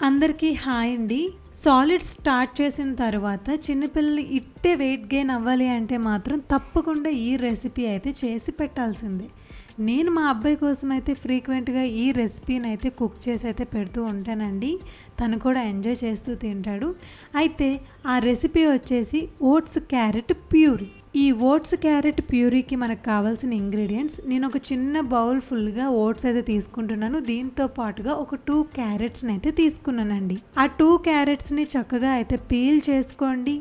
అందరికీ హాయ్ అండి. Solid start చేసిన తర్వాత చిన్నపిల్లలు ఇట్టే వెయిట్ గెయిన్ అవ్వాలి అంటే మాత్రం తప్పకుండా ఈ రెసిపీ అయితే చేసి పెట్టాల్సిందే. నేను మా అబ్బాయి కోసం అయితే ఫ్రీక్వెంట్గా ఈ రెసిపీని అయితే కుక్ చేసి అయితే పెడుతూ ఉంటానండి. తను కూడా ఎంజాయ్ చేస్తూ తింటాడు. అయితే ఆ రెసిపీ వచ్చేసి ఓట్స్ క్యారెట్ ప్యూరీ. ఈ ఓట్స్ క్యారెట్ ప్యూరీకి మనకు కావాల్సిన ఇంగ్రీడియంట్స్ నేను ఒక చిన్న బౌల్ ఫుల్గా ఓట్స్ అయితే తీసుకుంటున్నాను. దీంతో పాటుగా ఒక టూ క్యారెట్స్ని అయితే తీసుకున్నానండి. ఆ టూ క్యారెట్స్ని చక్కగా అయితే పీల్ చేసుకోండి.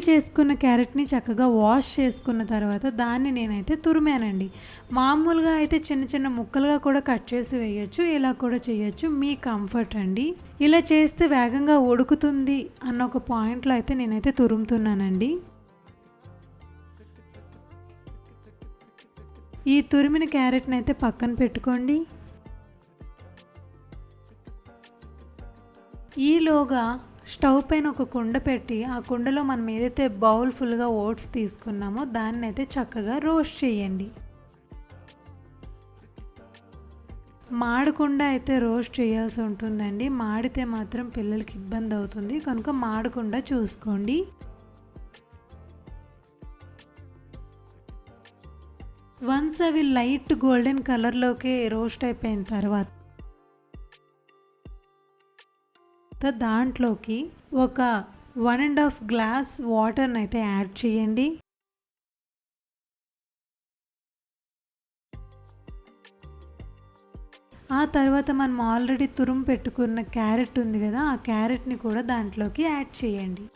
పీల్ చేసుకున్న క్యారెట్ని చక్కగా వాష్ చేసుకున్న తర్వాత దాన్ని నేనైతే తురిమానండి. మామూలుగా అయితే చిన్న చిన్న ముక్కలుగా కూడా కట్ చేసి వేయచ్చు ఇలా కూడా చేయొచ్చు. మీ కంఫర్ట్ అండి. ఇలా చేస్తే వేగంగా ఉడుకుతుంది అన్న ఒక పాయింట్లో అయితే నేనైతే తురుముతున్నానండి. ఈ తురిమిన క్యారెట్ని అయితే పక్కన పెట్టుకోండి. ఈలోగా స్టవ్ పైన ఒక కుండ పెట్టి ఆ కుండలో మనం ఏదైతే బౌల్ ఫుల్గా ఓట్స్ తీసుకున్నామో దాన్ని అయితే చక్కగా రోస్ట్ చేయండి. మాడకుండా అయితే రోస్ట్ చేయాల్సి ఉంటుందండి. మాడితే మాత్రం పిల్లలకి ఇబ్బంది అవుతుంది. కనుక మాడకుండా చూసుకోండి. వన్స్ అవి లైట్ గోల్డెన్ కలర్లోకి రోస్ట్ అయిపోయిన తర్వాత దాంట్లోకి ఒక వన్ అండ్ హాఫ్ గ్లాస్ వాటర్ని అయితే యాడ్ చేయండి. ఆ తర్వాత మనం ఆల్రెడీ తురుము పెట్టుకున్న క్యారెట్ ఉంది కదా ఆ క్యారెట్ని కూడా దాంట్లోకి యాడ్ చేయండి.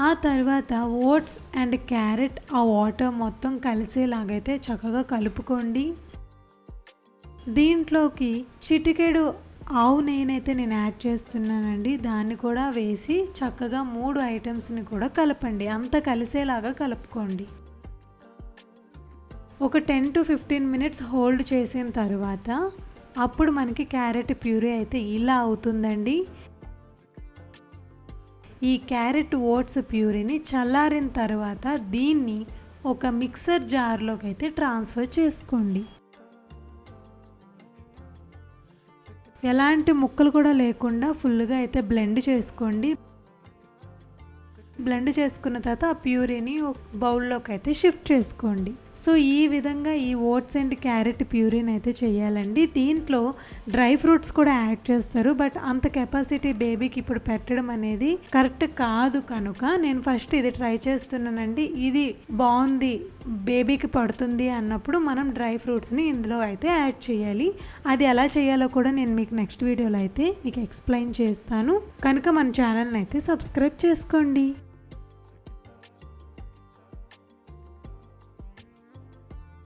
ఆ తర్వాత ఓట్స్ అండ్ క్యారెట్ ఆ వాటర్ మొత్తం కలిసేలాగైతే చక్కగా కలుపుకోండి. దీంట్లోకి చిటికెడు ఆవు నేనైతే నేను యాడ్ చేస్తున్నానండి. దాన్ని కూడా వేసి చక్కగా మూడు ఐటమ్స్ని కూడా కలపండి. అంత కలిసేలాగా కలుపుకోండి. ఒక ten to fifteen minutes hold చేసిన తర్వాత అప్పుడు మనకి క్యారెట్ ప్యూరీ అయితే ఇలా అవుతుందండి. ఈ క్యారెట్ ఓట్స్ ప్యూరీని చల్లారిన తర్వాత దీన్ని ఒక మిక్సర్ జార్లోకి అయితే ట్రాన్స్ఫర్ చేసుకోండి. ఎలాంటి ముక్కలు కూడా లేకుండా ఫుల్గా అయితే బ్లెండ్ చేసుకోండి. బ్లెండ్ చేసుకున్న తర్వాత ఆ ప్యూరీని బౌల్లోకి అయితే షిఫ్ట్ చేసుకోండి. సో ఈ విధంగా ఈ ఓట్స్ అండ్ క్యారెట్ ప్యూరీని అయితే చేయాలండి. దీంట్లో డ్రై ఫ్రూట్స్ కూడా యాడ్ చేస్తారు. బట్ అంత కెపాసిటీ బేబీకి ఇప్పుడు పెట్టడం అనేది కరెక్ట్ కాదు కనుక నేను ఫస్ట్ ఇది ట్రై చేస్తున్నానండి. ఇది బాగుంది బేబీకి పడుతుంది అన్నప్పుడు మనం డ్రై ఫ్రూట్స్ని ఇందులో అయితే యాడ్ చేయాలి. అది ఎలా చేయాలో కూడా నేను మీకు నెక్స్ట్ వీడియోలో అయితే మీకు ఎక్స్ప్లెయిన్ చేస్తాను. కనుక మన ఛానల్ని అయితే సబ్స్క్రైబ్ చేసుకోండి.